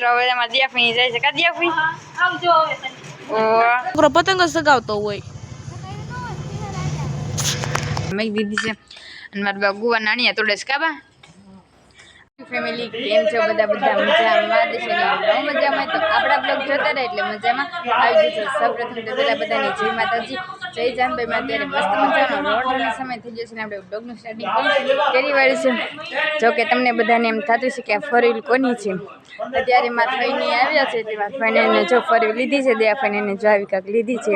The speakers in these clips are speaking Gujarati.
મિત્રો હવે એમાં દિયાફી જાય છે. કા દિયાફી આવજો હવે પતંગ સગાવતો હોય. મેં દીધી છે. અને મારા બા ગુવા નાણિયા તોડે છે. કાબા ફેમિલી કેમ છો બધા બધા મજામાં છે ને મજામાં તો આપણા બ્લોગ જોતા રહે એટલે મજામાં આવી જશે સૌપ્રથમ તો બધા બધાની જય માતાજી. જય જાનભાઈ માં અત્યારે મસ્ત મજાનો રોડનો સમય થઈ જશે ને આપણે બ્લોગનું સ્ટાર્ટિંગ કરી વાળી છે. જો કે તમને બધાને એમ થતું છે કે આ ફોર વ્હીલ કોની છે? અત્યારે મારા ફઈને આવ્યા છે તે મારા એને જો ફોર વ્હીલ લીધી છે દયા ફાઈને એને જો આવી કાંક લીધી છે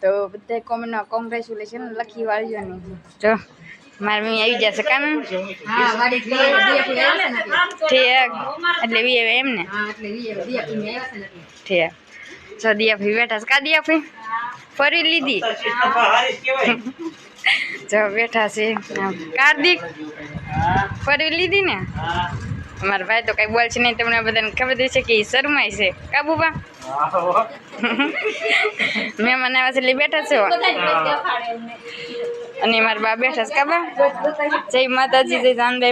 તો બધા કોમેન્ટમાં કોંગ્રેચ્યુલેશન લખી વાળજો ને જો મારે મમ્મી આવી જશે કામ? ઠીક. એટલે એમ ને? છે ઠીક. જો દિયા ભાઈ બેઠા છે. કા દિયા ભાઈ? ફરી લીધી. જો બેઠા છે. કાર્તિક ફરી લીધી ને? અમારા ભાઈ તો કઈ બોલ છે નહીં. તમને બધાને ખબર છે કે એ શરમાય છે. કાબુબા મહેમાન આવ્યા છે એટલે બેઠા છે? અને મારા બા બેઠા છે. કાબા જય માતાજી, જય દે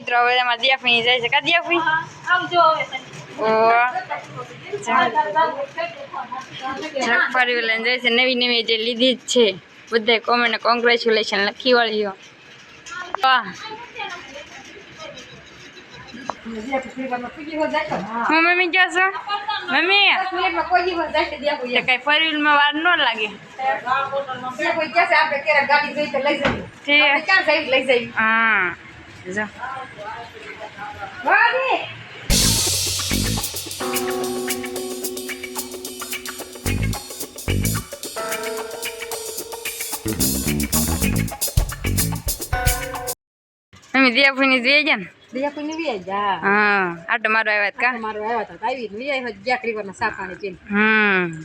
મિત્રો, હવે એમાં દિયાફી જાય છે. કા દિયાફી આવજો હવે. ફરી લઈને જાય છે. નવી નવી જે લીધી જ છે. બધાય કોમેન્ટ કોંગ્રેચ્યુલેશન લખી વળ્યો મમ્મી ક્યાં છો? મમ્મી? કોઈ ફોર વાર ન લાગે. હા. જો વાડી જઈ ગયા ને? દિયાપુની વી જા હા. આટો મારો આવ્યા કા? મારો આવ્યા હતા આવી વી આવ્યા જ્યાં રીવરના સા પાણી પીને હમ.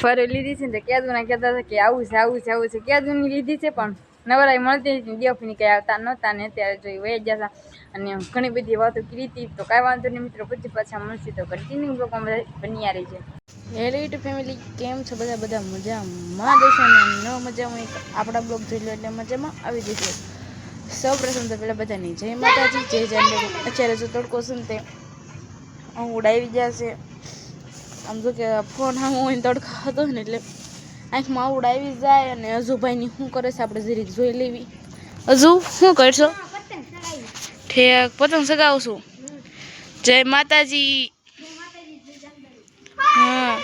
ફરે લીધી છે ને કેદુ ના કહેતા હતા કે આવું છે આવું છે આવું છે. કેદુ જૂની લીધી છે પણ નવરાઈ મળતી હતી દિયાફીની કઈ આવતા નહોતા ને અત્યારે જોઈ વહી ગયા હતા અને ઘણી બધી વાતો કરી હતી, તો કાંઈ વાંધો નહીં મિત્રો પછી પાછા મળશે તો કન્ટિન્યુ બ્લોગમાં બની રહી છે હેલો યુટ્યુબ ફેમિલી કેમ છો બધા? બધા મજામાં? દેશો ને ન મજામાં, એક આપણા બ્લોગ જોઈ લો એટલે મજામાં આવી જશે. સૌ પ્રથમ તો પેલા બધાની જય માતાજી, જય જાનવી અત્યારે જો તડકો છે ને તે ઉડાવી ગયા છે. આમ જો કે ફોન આમ ને તડકો હતો ને એટલે આંખમાં આવડ આવી જાય અને અજુભાઈની શું કરે છે? આપણે જરીક જોઈ લેવી. અજુ શું કરશો? ઠેક પતંગ સગાવશું. જય માતાજી. હા.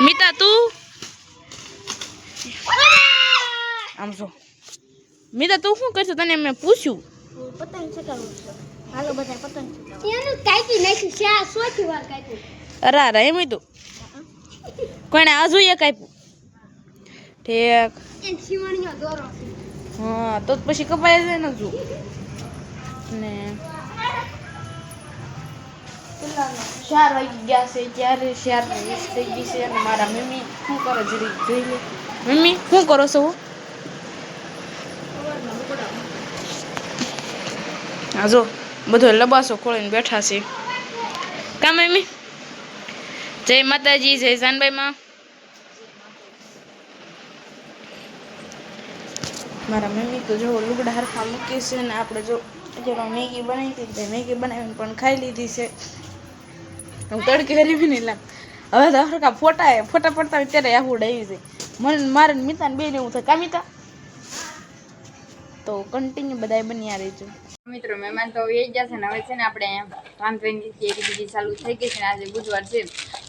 મિતા તું? આમ જો. મિતા તું શું કરશે? તને મેં પૂછ્યું. પતંગ ચગાવું છું. હાલો બધા પતંગ એનું કાપી નાખ્યું છે સોથી વાર કાપ્યું અરે અરે એમ તું. કોણે આ જોઈએ કાપ્યું ઠેક. છે. હા તો પછી કપાય જાય ને જો ને. ચાર વાગી ગયા છે ત્યારે ચાર વીસ થઈ ગઈ છે અને મારા મમ્મી શું કરે જરી જોઈ લે. મમ્મી શું કરો છો? હા જો બધો લબાસો ખોલીને બેઠા છે. કા મમ્મી? જય માતાજી જય જાનબાઈમાં મારા મમ્મી તો જો લુગડા હરખા મૂકી છે ને આપણે જો જેમાં મેગી બનાવી હતી તે મેગી બનાવીને પણ ખાઈ લીધી છે. હું તડકે હરીવી નહીં લાગ. હવે તો હરખા ફોટા ફોટા પડતા હોય ત્યારે આવું આવી છે મને મારે મિતાને બેને એવું થાય. કા મિતા તો કન્ટિન્યુ બધાય બન્યા રહેજો. મિત્રો, મહેમાન તો એ ગયા જશે ને હવે છે ને આપણે રાંધવાની એક બીજી ચાલુ થઈ ગઈ છે ને આજે બુધવાર છે.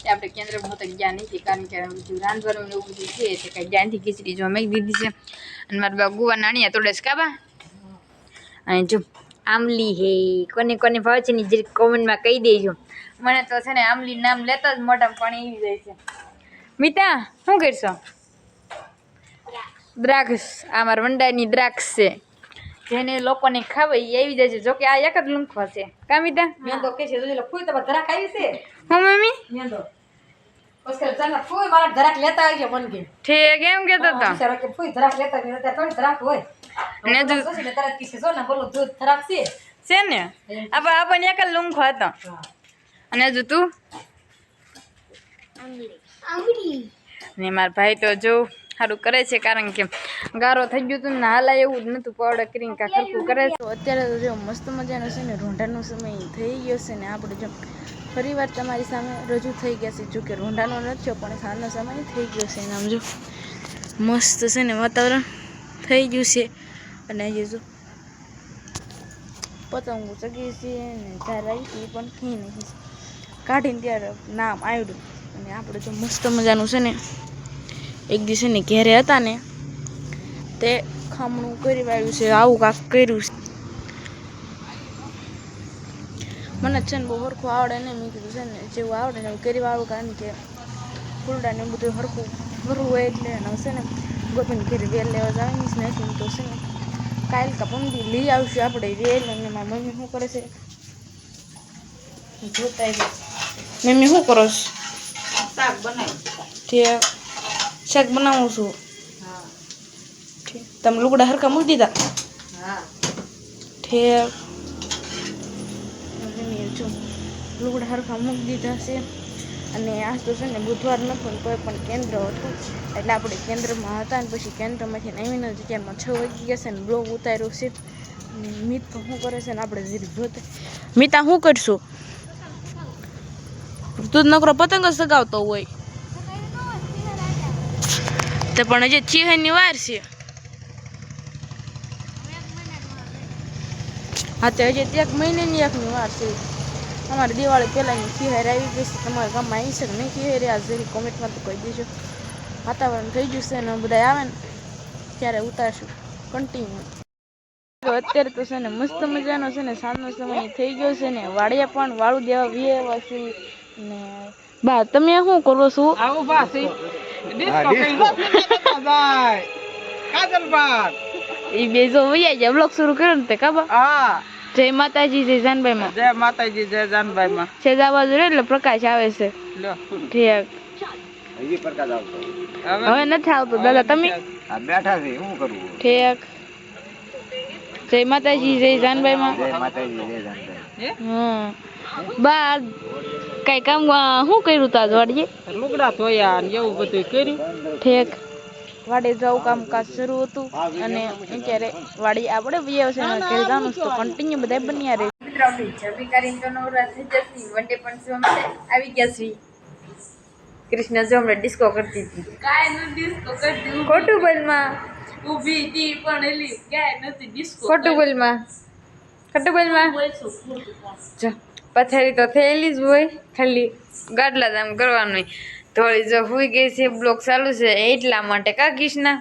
તે આપણે કેન્દ્રમાં તો ગયા નથી કારણ કે બધું રાંધવાનું એવું બધું છે તે કંઈ જ્યાંથી ખીચડી જો મેં દીધી છે. અને મારા બા ગુવા નાણિયા તોડે કાબા અને જો આમલી હે કોને કોને ભાવ છે ને જે કોમેન્ટમાં કહી દેજો. મને તો છે ને આમલી નામ લેતા જ મોટા પાણી આવી જાય છે. મિતા શું કરશો? દ્રાક્ષ. આ મારા વંડાની દ્રાક્ષ છે. જેને લોકોને ખાવે એ આવી જાય છે. જોકે આ એક જ લૂંખવા છે. કા મિતા? મેંદો કે છે ધરાક આવી હું મમ્મી? મેંદો પછી ચાલો ફૂઈ મારા ધરાક લેતા આવજો મન કે. ઠીક એમ કેતો તો બિચારો કે ફૂઈ ધરાક લેતા આવી અત્યારે થોડી ધરાક હોય. ને જો જોશે ને તરત કીધું જો ને બોલો દૂધ ધરાક છે. છે ને? આપ આપણને એક જ લૂંખો હતો. હા. અને જો તું? ને મારા ભાઈ તો જો સારું કરે છે કારણ કે ગારો થઈ ગયું હતું ને હાલા એવું જ નહોતું પાવડર કરીને કાં ખરખું કરે છે. અત્યારે તો જો મસ્ત મજાનો છે ને રોંઢાનો સમય થઈ ગયો છે ને આપણે જો ફરી વાર તમારી સામે રજૂ થઈ ગયા છે જો કે રોંઢાનો નથી પણ સાંજનો સમય થઈ ગયો છે. આમ જો મસ્ત છે ને વાતાવરણ થઈ ગયું છે. અને અહીંયા જો પતંગો ચગી છે ને જ્યારે આવી પણ ખી છે. કાઢીને ત્યારે નામ આવ્યું અને આપણે જો મસ્ત મજાનું છે ને એક દિવસે ને ઘેરે હતા ને તે ખમણું કરી વાળ્યું છે આવું કાંક કર્યું છે. મને છે ને બહુ સરખું આવડે ને મેં કીધું છે ને જેવું આવડે ને એવું કરી વાળું કારણ કે ફૂલડા ને બધું હરખું ભરવું હોય એટલે અને છે ને ગોપીને ઘરે વેલ લેવા જવાની છે નથી તો છે ને. કાલ કા પંદી લઈ આવશું આપણે વેલ અને મારી મમ્મી શું કરે છે? જોતા મમ્મી શું કરો છો? શાક બનાવી ઠીક શાક બનાવું છું. હા તમે લુગડા હરખા મૂકી દીધા? જો લુગડા હરખા મૂકી દીધા છે. અને આજ તો છે ને બુધવાર નહોતું કોઈ પણ કેન્દ્ર હતું. એટલે આપણે કેન્દ્રમાં હતા ને પછી કેન્દ્રમાંથી આવીને જગ્યામાં છ વાગી ગયા છે ને બ્લોગ ઉતાર્યો છે. અને મિત શું કરે છે ને આપણે જરી જોતે. મિતા શું કરશું? તું નકરો પતંગ જ સગાવતો હોય. તે પણ હજી ચીહની વાર છે. હા, તો હજી એક મહિનાની એકની વાર છે. અમારે દિવાળી પહેલાંની ખીહેર આવી ગઈ છે. તમારા ગામમાં આવી છે કે નહીં ખીહેર આ જરી કોમેન્ટમાં તો કહી દેજો. વાતાવરણ થઈ ગયું છે ને બધા આવે ને, ત્યારે ઉતારશું. કન્ટિન્યુ અત્યારે તો છે ને મસ્ત મજાનો છે ને સાંજનો સમય થઈ ગયો છે ને. વાડિયા પણ વાળું દેવા વીએ છે. ને બા તમે શું કરો છો? આવો પાછી ડિસ્કો કઈ બાય કાજલ બાર એ બે જો વૈયા ગયા બ્લોગ શરૂ કર્યો ને તે કાબા હા. જય માતાજી જય જાનભાઈ માં જય માતાજી જય જાનભાઈ માં બાજુ એટલે પ્રકાશ આવે છે. લ્યો ઠીક. હજી પ્રકાશ આવતો. હવે હવે નથી આવતો દાદા તમે? બેઠા છે શું કરવું ઠીક. જય માતાજી જય જાનભાઈ માં જય માતાજી જય જાનભાઈ. હા? બા કઈ કામ શું કર્યું તા વાડીએ? લુગડા ધોયા ને એવું બધું કર્યું. ઠેક. વાડે જવું કામકાજ શરૂ હતું અને અત્યારે વાડી આપણે વ્યવસાયમાં ઘરે જવાનું તો કન્ટિન્યુ બધા બન્યા રહે. મિત્રો આપણી છબી કરીને તો નવરા થઈ જશે વન પણ શું માટે આવી ગયા છે કૃષ્ણ જો હમણાં ડિસ્કો કરતી હતી. કાંઈ નથી ડિસ્કો કરતી ખોટું બોલમાં ઊભી હતી પણ એલી કાંઈ નથી ડિસ્કો ખોટું બોલમાં જો. પથારી તો થયેલી જ હોય ખાલી ગાડલા જ આમ કરવાનું થોડી જો હુઈ ગઈ છે બ્લોક ચાલુ છે એટલા માટે કા કિષ્ણા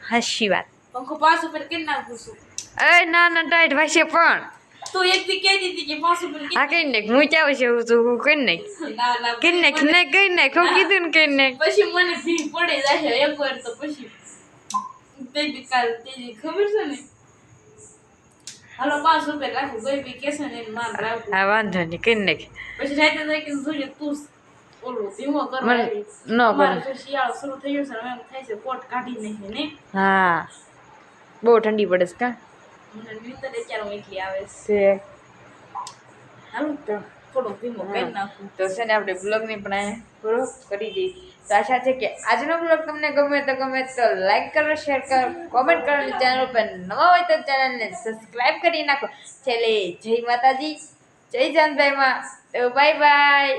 હાશી વાત. પંખો પાસ ઉપર કેમ નાખું છું? અરે ના ના ટાઈટ વાસે પણ. તું એક દી કહેતી હતી કે પાસ ઉપર હા કઈ નાખ હું ચાવું છે હું તું કરી નાખ. ના ના નાખ ને કરી નાખ હું કીધું ને કરી નાખ. પછી મને ભીડ પડે જાય એક વાર તો પછી. દી કાલ તેજી ખબર છે ને? હાલો પાંચ રૂપિયા રાખું બેબી કેસે ને માન રાખું. હા વાંધો નહીં કરી નાખ. પછી રાતે કે જોઈએ તું ઓલું ધીમો કરવા ન શિયાળો શરૂ થઈ ગયો છે ને એમ થાય છે કોટ કાઢી નાખીએ ને? હા. બહુ ઠંડી પડે છે કા? મને નીંદર અત્યારે આવે છે. છે. હાલો. તો થોડું ધીમો કરી નાખું. તો છે ને આપણે બ્લોગની પણ અહીંયા પૂરો કરી દઈએ. તો આશા છે કે આજનો બ્લોગ તમને ગમે તો ગમે તો લાઈક કરો શેર કરો કોમેન્ટ કરો ચેનલ પર નવા હોય તો ચેનલને સબસ્ક્રાઈબ કરી નાખો. છેલ્લે જય માતાજી જય જાનભાઈમાં. તો બાય બાય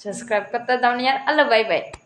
સબસ્ક્રાઈબ કરતા તમને યાર. અલો બાય બાય